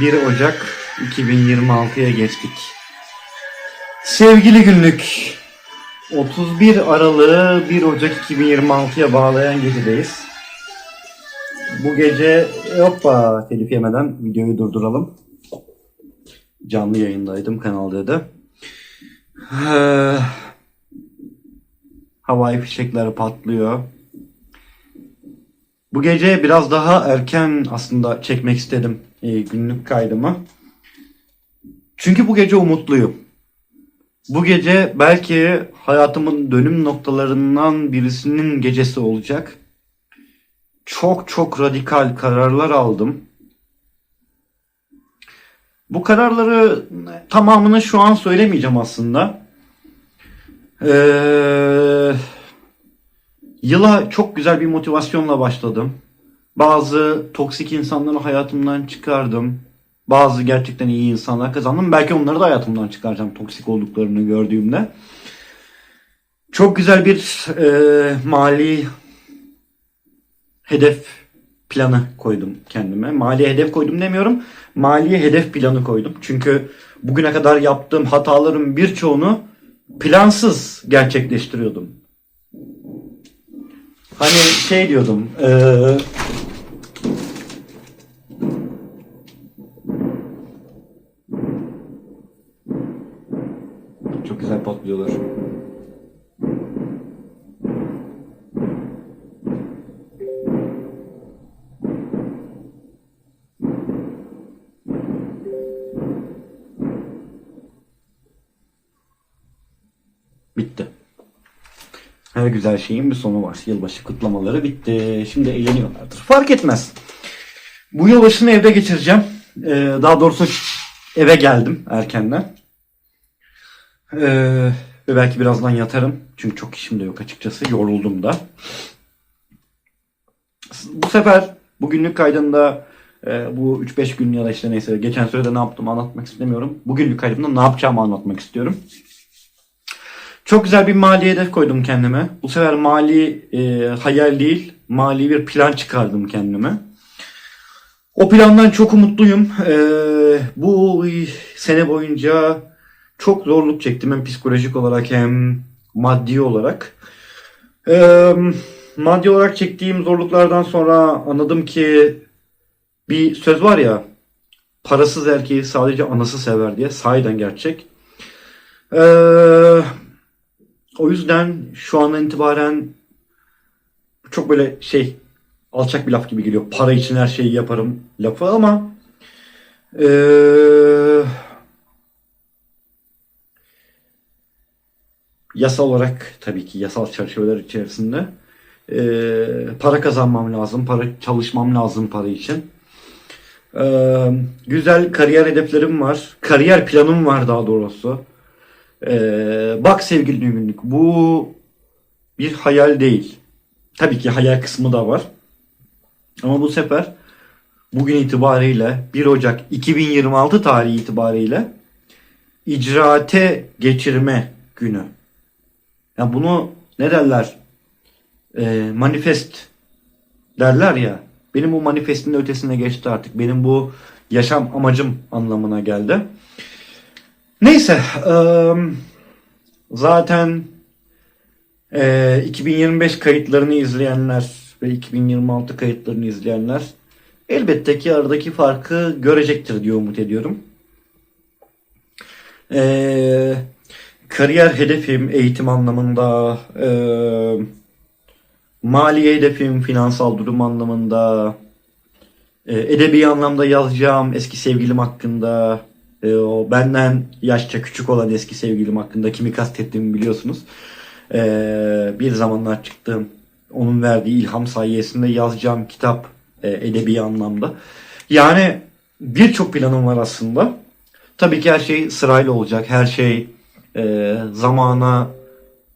1 Ocak 2026'ya geçtik. Sevgili günlük 31 Aralık'ı 1 Ocak 2026'ya bağlayan gecedeyiz. Bu gece hoppa telif yemeden videoyu durduralım. Canlı yayındaydım kanalda da. Ee, havai fişekler patlıyor. Bu gece biraz daha erken aslında çekmek istedim e, günlük kaydımı. Çünkü bu gece umutluyum. Bu gece belki hayatımın dönüm noktalarından birisinin gecesi olacak. Çok çok radikal kararlar aldım. Bu kararları tamamını şu an söylemeyeceğim aslında. Ee, yıla çok güzel bir motivasyonla başladım. Bazı toksik insanları hayatımdan çıkardım. Bazı gerçekten iyi insanlar kazandım. Belki onları da hayatımdan çıkaracağım toksik olduklarını gördüğümde. Çok güzel bir e, mali hedef planı koydum kendime. Mali hedef koydum demiyorum. Mali hedef planı koydum. Çünkü bugüne kadar yaptığım hataların birçoğunu plansız gerçekleştiriyordum. Hani şey diyordum. eee çok güzel patlıyorlar. Her güzel şeyin bir sonu var. Yılbaşı kutlamaları bitti. Şimdi eğleniyorlardır. Fark etmez. Bu yılbaşını evde geçireceğim. Ee, daha doğrusu eve geldim erkenden. Ee, ve belki birazdan yatarım. Çünkü çok işim de yok açıkçası. Yoruldum da. Bu sefer bugünlük kaydında e, bu 3-5 gün ya da işte neyse geçen sürede ne yaptığımı anlatmak istemiyorum. Bugünlük kaydımda ne yapacağımı anlatmak istiyorum. Çok güzel bir mali hedef koydum kendime. Bu sefer mali e, hayal değil, mali bir plan çıkardım kendime. O plandan çok umutluyum. E, bu sene boyunca çok zorluk çektim hem psikolojik olarak hem maddi olarak. E, maddi olarak çektiğim zorluklardan sonra anladım ki bir söz var ya parasız erkeği sadece anası sever diye sahiden gerçek. Eee o yüzden şu andan itibaren çok böyle şey alçak bir laf gibi geliyor. Para için her şeyi yaparım lafı ama eee, yasal olarak tabii ki yasal çerçeveler içerisinde eee, para kazanmam lazım. Para çalışmam lazım para için. Eee, güzel kariyer hedeflerim var. Kariyer planım var daha doğrusu. Ee, bak sevgili günlük bu bir hayal değil. Tabii ki hayal kısmı da var. Ama bu sefer bugün itibariyle 1 Ocak 2026 tarihi itibariyle icraate geçirme günü. Ya bunu ne derler? Ee, manifest derler ya. Benim bu manifestin ötesine geçti artık. Benim bu yaşam amacım anlamına geldi. Neyse, zaten eee, 2025 kayıtlarını izleyenler ve 2026 kayıtlarını izleyenler elbette ki aradaki farkı görecektir diye umut ediyorum. Kariyer hedefim eğitim anlamında, eee, mali hedefim finansal durum anlamında, edebi anlamda yazacağım eski sevgilim hakkında, e, o benden yaşça küçük olan eski sevgilim hakkında kimi kastettiğimi biliyorsunuz. E, bir zamanlar çıktığım onun verdiği ilham sayesinde yazacağım kitap e, edebi anlamda. Yani birçok planım var aslında. Tabii ki her şey sırayla olacak. Her şey e, zamana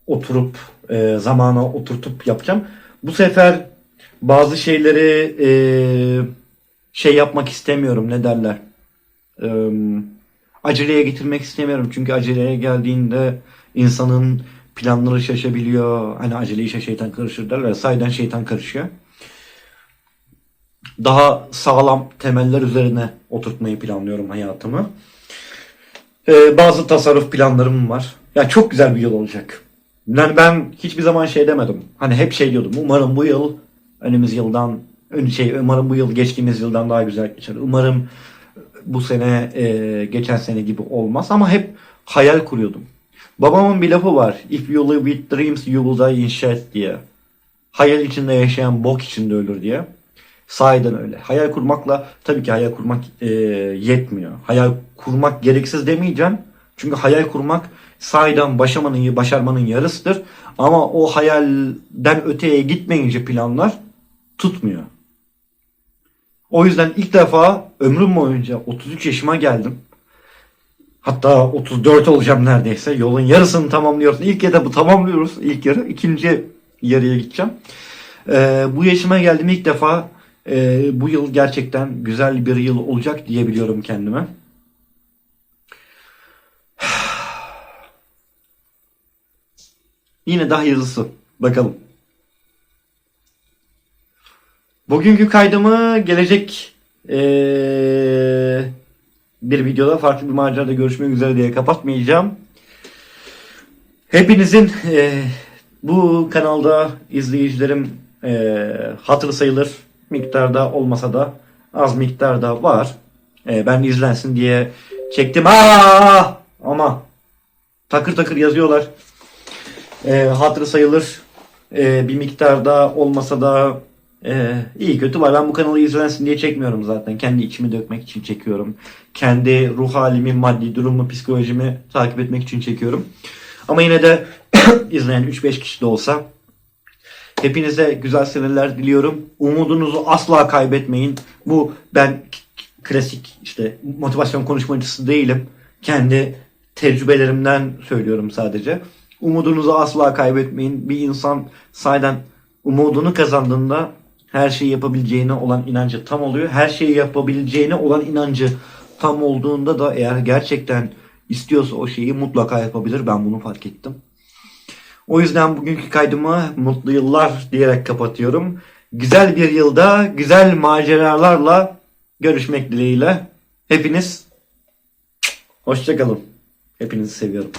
oturup e, zamana oturtup yapacağım. Bu sefer bazı şeyleri e, şey yapmak istemiyorum. Ne derler? Eee, aceleye getirmek istemiyorum. Çünkü aceleye geldiğinde insanın planları şaşabiliyor. Hani aceleyi işe şeytan karışır derler. Sayeden şeytan karışıyor. daha sağlam temeller üzerine oturtmayı planlıyorum hayatımı. Ee, bazı tasarruf planlarım var. Ya çok güzel bir yıl olacak. Yani ben hiçbir zaman şey demedim. Hani hep şey diyordum. Umarım bu yıl önümüz yıldan şey umarım bu yıl geçtiğimiz yıldan daha güzel geçer. Umarım bu sene e, geçen sene gibi olmaz ama hep hayal kuruyordum. Babamın bir lafı var. If you live with dreams you will die in shit diye. Hayal içinde yaşayan bok içinde ölür diye. Sahiden öyle. Hayal kurmakla tabii ki hayal kurmak e, yetmiyor. Hayal kurmak gereksiz demeyeceğim. Çünkü hayal kurmak sahiden başamanın, başarmanın yarısıdır. Ama o hayalden öteye gitmeyince planlar tutmuyor. O yüzden ilk defa ömrüm boyunca 33 yaşıma geldim. Hatta 34 olacağım neredeyse. Yolun yarısını tamamlıyoruz. İlk etabı tamamlıyoruz. ilk yarı. ikinci yarıya gideceğim. Ee, bu yaşıma geldim ilk defa e, bu yıl gerçekten güzel bir yıl olacak diyebiliyorum kendime. Yine de hayırlısı. Bakalım. Bugünkü kaydımı gelecek eee, bir videoda farklı bir macerada görüşmek üzere diye kapatmayacağım. Hepinizin eee, bu kanalda izleyicilerim eee hatırı sayılır miktarda olmasa da az miktarda var. Eee, ben izlensin diye çektim. Aa! Ama takır takır yazıyorlar. Eee hatırı sayılır eee, bir miktarda olmasa da ee, iyi kötü var. Ben bu kanalı izlensin diye çekmiyorum zaten. Kendi içimi dökmek için çekiyorum. Kendi ruh halimi, maddi durumu, psikolojimi takip etmek için çekiyorum. Ama yine de izleyen 3-5 kişi de olsa hepinize güzel seneler diliyorum. Umudunuzu asla kaybetmeyin. Bu ben klasik işte motivasyon konuşmacısı değilim. Kendi tecrübelerimden söylüyorum sadece. Umudunuzu asla kaybetmeyin. Bir insan sayeden umudunu kazandığında her şeyi yapabileceğine olan inancı tam oluyor. Her şeyi yapabileceğine olan inancı tam olduğunda da eğer gerçekten istiyorsa o şeyi mutlaka yapabilir. Ben bunu fark ettim. O yüzden bugünkü kaydımı mutlu yıllar diyerek kapatıyorum. Güzel bir yılda güzel maceralarla görüşmek dileğiyle. Hepiniz hoşçakalın. Hepinizi seviyorum.